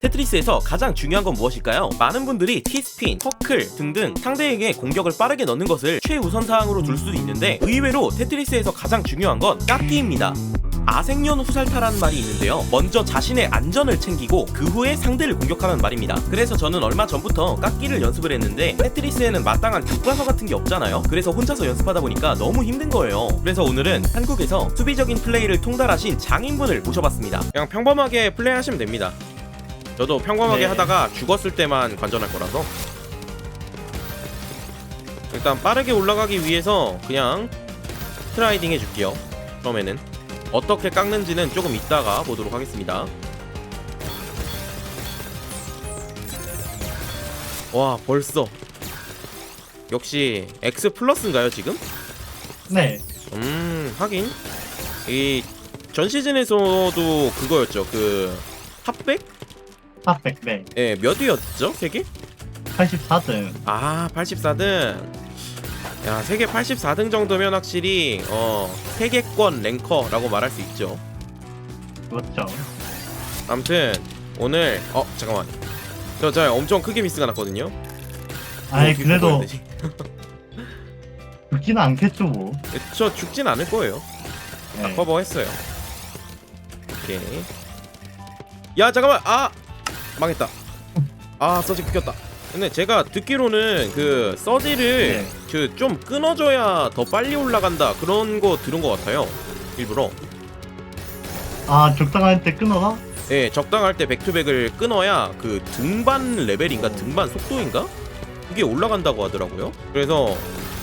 테트리스에서 가장 중요한 건 무엇일까요? 많은 분들이 T스핀, 터클 등등 상대에게 공격을 빠르게 넣는 것을 최우선 사항으로 둘 수도 있는데 의외로 테트리스에서 가장 중요한 건 깎기입니다. 아생년 후살타라는 말이 있는데요. 먼저 자신의 안전을 챙기고 그 후에 상대를 공격하는 말입니다. 그래서 저는 얼마 전부터 깎기를 연습을 했는데 테트리스에는 마땅한 교과서 같은 게 없잖아요. 그래서 혼자서 연습하다 보니까 너무 힘든 거예요. 그래서 오늘은 한국에서 수비적인 플레이를 통달하신 장인분을 모셔봤습니다. 그냥 평범하게 플레이하시면 됩니다. 저도 평범하게 네. 하다가 죽었을 때만 관전할 거라서 일단 빠르게 올라가기 위해서 그냥 스트라이딩 해줄게요 처음에는 어떻게 깎는지는 조금 이따가 보도록 하겠습니다 와 벌써 역시 X 플러스인가요 지금? 네. 음 하긴 이 전 시즌에서도 그거였죠 그 탑백? 탑백, 네. 예, 몇 위였죠? 세계? 84등. 아, 84등. 야, 세계 84등 정도면 확실히 어, 세계권 랭커라고 말할 수 있죠. 그렇죠. 아무튼 오늘 어, 잠깐만. 저, 저 엄청 크게 미스가 났거든요. 아이, 어떻게 그래도 되지? 죽지는 않겠죠, 뭐. 저 죽진 않을 거예요. 다 네. 커버했어요. 오케이. 야, 잠깐만. 아! 망했다. 아, 서지 끊겼다. 근데 제가 듣기로는 그 서지를 네. 그좀 끊어줘야 더 빨리 올라간다 그런 거 들은 것 같아요. 일부러. 아, 적당할 때 끊어라? 예, 적당할 때 백투백을 끊어야 그 등반 레벨인가 등반 속도인가 그게 올라간다고 하더라고요. 그래서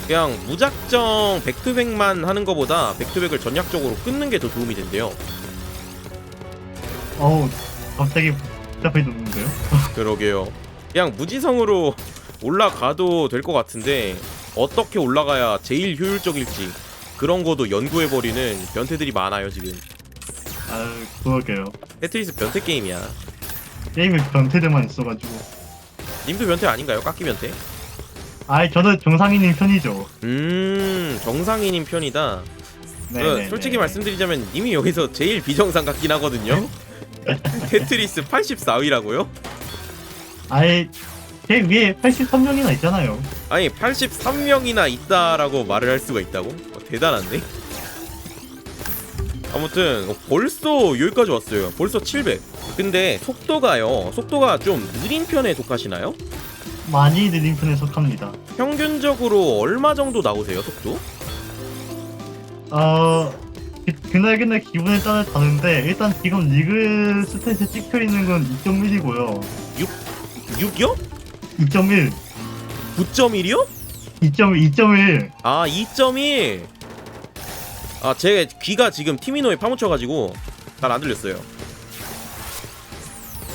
그냥 무작정 백투백만 하는 것보다 백투백을 전략적으로 끊는 게 더 도움이 된대요. 어우, 갑자기 복잡해졌는데요? 그러게요. 그냥 무지성으로 올라가도 될 것 같은데 어떻게 올라가야 제일 효율적일지 그런 거도 연구해 버리는 변태들이 많아요 지금. 아, 그러게요. 테트리스 변태 게임이야. 게임에 변태들만 있어가지고. 님도 변태 아닌가요? 깎기 변태? 아이, 저는 정상인인 편이죠. 음 정상인인 편이다. 네. 그, 네, 솔직히 네. 말씀드리자면 님이 여기서 제일 비정상 같긴 하거든요. 테트리스 84위라고요? 아이, 제 위에 83명이나 있잖아요. 아니 83명이나 있다라고 말을 할 수가 있다고? 어, 대단한데? 아무튼 어, 벌써 여기까지 왔어요. 벌써 700. 근데 속도가요. 속도가 좀 느린 편에 속하시나요? 많이 느린 편에 속합니다. 평균적으로 얼마 정도 나오세요, 속도? 어, 그- 그날 그날 기분에 따라 다른데, 일단 지금 리그 스탯에 찍혀 있는 건 2.1이고요. 6이요? 2.1. 9.1이요? 2.1, 2.1. 아 2.1. 아 제 귀가 지금 티미노에 파묻혀가지고 잘 안 들렸어요.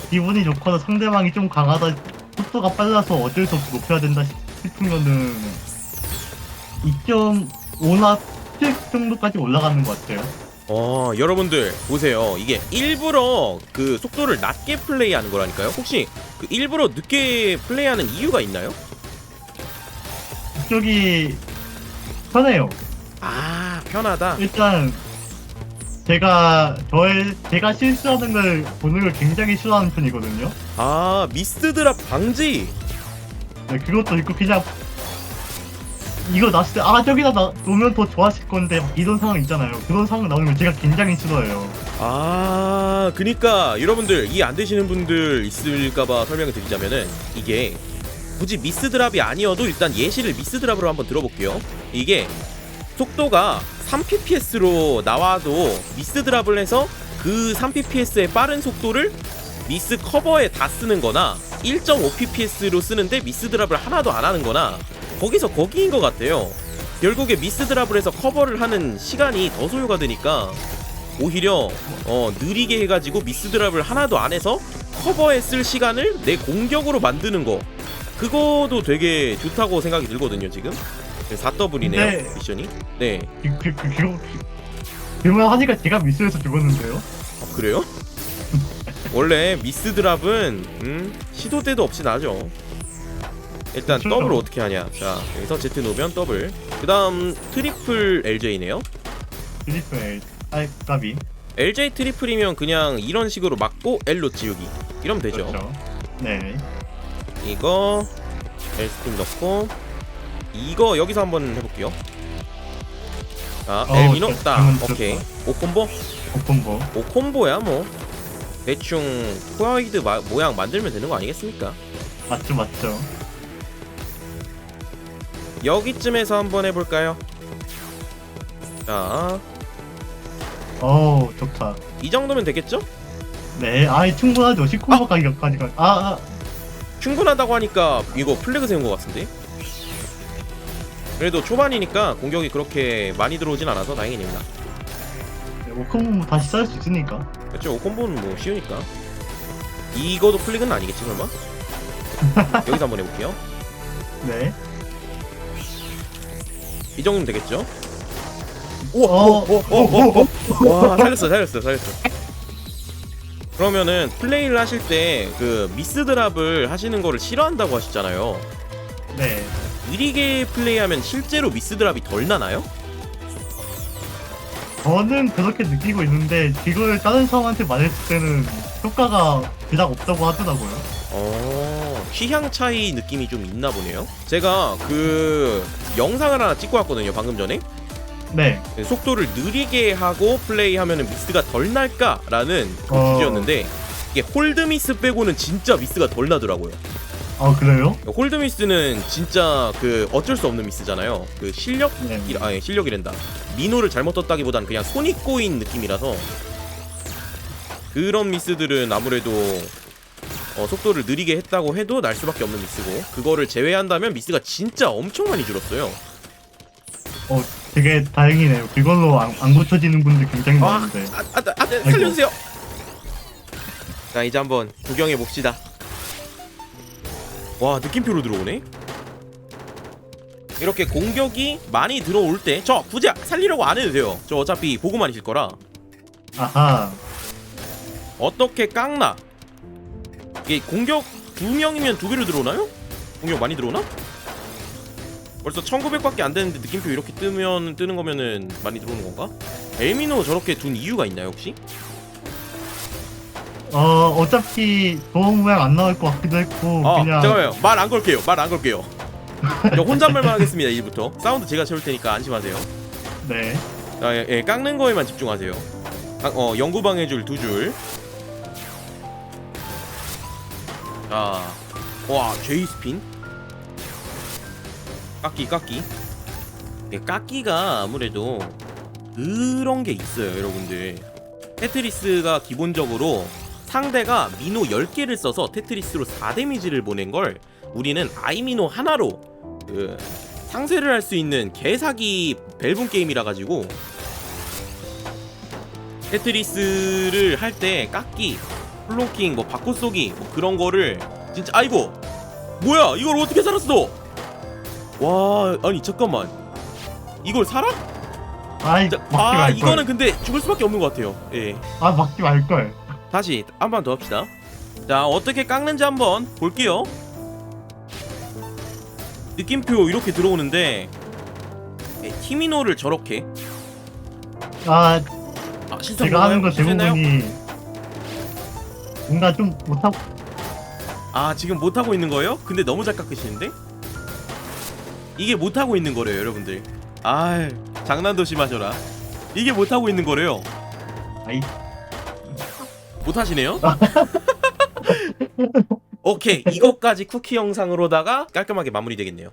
기분이 좋거나 상대방이 좀 강하다 속도가 빨라서 어쩔 수 없이 높여야 된다 싶으면은 2.5나 7 정도까지 올라가는 것 같아요. 어 여러분들 보세요 이게 일부러 그 속도를 낮게 플레이하는 거라니까요 혹시 그 일부러 늦게 플레이하는 이유가 있나요? 이쪽이 편해요. 아 편하다 일단 제가 저의 제가 실수하는 걸 보는 걸 굉장히 싫어하는 편이거든요. 아 미스 드랍 방지 네, 그것도 있고 그냥 이거 났을 때 아 저기다 나, 놓으면 더 좋았을 건데 막 이런 상황 있잖아요. 그런 상황 나오는 걸 제가 굉장히 싫어해요. 아 그니까 여러분들 이해 안 되시는 분들 있을까봐 설명을 드리자면은 이게 굳이 미스 드랍이 아니어도 일단 예시를 미스 드랍으로 한번 들어볼게요 이게 속도가 3pps로 나와도 미스 드랍을 해서 그 3pps의 빠른 속도를 미스 커버에 다 쓰는 거나 1.5pps로 쓰는데 미스 드랍을 하나도 안 하는 거나 거기서 거기인 것 같아요 결국에 미스 드랍을 해서 커버를 하는 시간이 더 소요가 되니까 오히려 어, 느리게 해가지고 미스 드랍을 하나도 안 해서 커버에 쓸 시간을 내 공격으로 만드는 거 그거도 되게 좋다고 생각이 들거든요 지금 4더블이네요 네. 미션이 네 그, 그, 그, 그, 그러면 하니까 제가 미스에서 죽었는데요. 어, 그래요? 원래 미스 드랍은 음, 시도 때도 없이 나죠 일단 그쵸. 더블 어떻게 하냐 자 여기서 Z 놓으면 더블 그 다음 트리플 LJ네요 드리프에 아이 까비. LJ 트리플이면 그냥 이런 식으로 맞고 L로 지우기 이러면 되죠. 그렇죠. 네. 이거 엘스팀 넣고 이거 여기서 한번 해볼게요. 아 어, 엘미노 저- 딱 오케이 오 콤보 콤보. 오 콤보야 뭐 대충 포아이드 마- 모양 만들면 되는 거 아니겠습니까? 맞죠, 맞죠. 여기쯤에서 한번 해볼까요? 자, 어, 좋다. 이 정도면 되겠죠? 네, 아이 충분하죠. 19번 가격까지 가. 아, 아, 충분하다고 하니까 이거 플래그 세운 것 같은데? 그래도 초반이니까 공격이 그렇게 많이 들어오진 않아서 다행입니다. 네, 오콤보 다시 쌓을 수 있으니까. 그렇죠. 콤보는 뭐 쉬우니까. 이거도 플래그는 아니겠지 설마? 여기서 한번 해볼게요. 네. 이 정도면 되겠죠? 어, 우와, 어, 우와, 우와, 우와, 우와. 와, 살렸어, 살렸어, 살렸어. 그러면은 플레이를 하실 때 그 미스 드랍을 하시는 거를 싫어한다고 하셨잖아요. 네. 느리게 플레이하면 실제로 미스 드랍이 덜 나나요? 저는 그렇게 느끼고 있는데 이걸 다른 사람한테 말했을 때는 효과가 그닥 없다고 하더라고요. 어, 취향 차이 느낌이 좀 있나 보네요. 제가 그 영상을 하나 찍고 왔거든요, 방금 전에. 네. 속도를 느리게 하고 플레이하면 미스가 덜 날까라는 그 어. 주제였는데 이게 홀드 미스 빼고는 진짜 미스가 덜 나더라고요. 아 그래요? 홀드 미스는 진짜 그 어쩔 수 없는 미스잖아요. 그 실력 네. 아니 실력이란다. 민호를 잘못 떴다기보단 그냥 손이 꼬인 느낌이라서 그런 미스들은 아무래도 어, 속도를 느리게 했다고 해도 날 수밖에 없는 미스고 그거를 제외한다면 미스가 진짜 엄청 많이 줄었어요. 어 되게 다행이네요. 그걸로 안, 안 고쳐지는 분들 굉장히 아, 많은데. 아, 아, 아, 아, 살려주세요. 자 이제 한번 구경해 봅시다. 와 느낌표로 들어오네. 이렇게 공격이 많이 들어올 때 저 굳이 살리려고 안 해도 돼요. 저 어차피 보고만 있을 거라. 아하. 어떻게 깎나? 이게 공격 두 명이면 두 배로 들어오나요? 공격 많이 들어오나? 벌써 1900밖에 안 되는데 느낌표 이렇게 뜨면 뜨는 거면은 많이 들어오는 건가? 엘미노 저렇게 둔 이유가 있나요 혹시? 어 어차피 도움 모양 안 나올 것 같기도 했고 아 그냥 잠깐만요 말 안 걸게요 말 안 걸게요 저 혼잣말만 하겠습니다 이제부터 사운드 제가 채울 테니까 안심하세요 네. 자, 예, 예, 깎는 거에만 집중하세요 아, 어 연구방해 줄 두줄 자 와 제이 스핀? 깎기 깎기. 예, 깎기가 아무래도 그런 게 있어요 여러분들. 테트리스가 기본적으로 상대가 미노 10개를 써서 테트리스로 4데미지를 보낸 걸 우리는 아이미노 하나로 그 상쇄를 할 수 있는 개사기 벨붕 게임이라 가지고 테트리스를 할 때 깎기, 플로킹, 뭐 바꿔 쏘기 뭐 그런 거를 진짜 아이고 뭐야 이걸 어떻게 살았어? 와 아니 잠깐만 이걸 살아? 아이 자, 막지 아말 이거는 걸. 근데 죽을 수밖에 없는 것 같아요. 예. 아 막지 말 걸. 다시 한 번 더 합시다. 자 어떻게 깎는지 한번 볼게요. 느낌표 이렇게 들어오는데 예, 티미노를 저렇게 아 아, 실수 제가 하는 거? 대부분이 뭔가 좀 못하고 아 지금 못 하고 있는 거예요? 근데 너무 잘 깎으시는데? 이게 못 하고 있는 거래요, 여러분들. 아, 장난도 심하셔라. 이게 못 하고 있는 거래요. 아이 못 하시네요? 오케이, 이것까지 쿠키 영상으로다가 깔끔하게 마무리 되겠네요.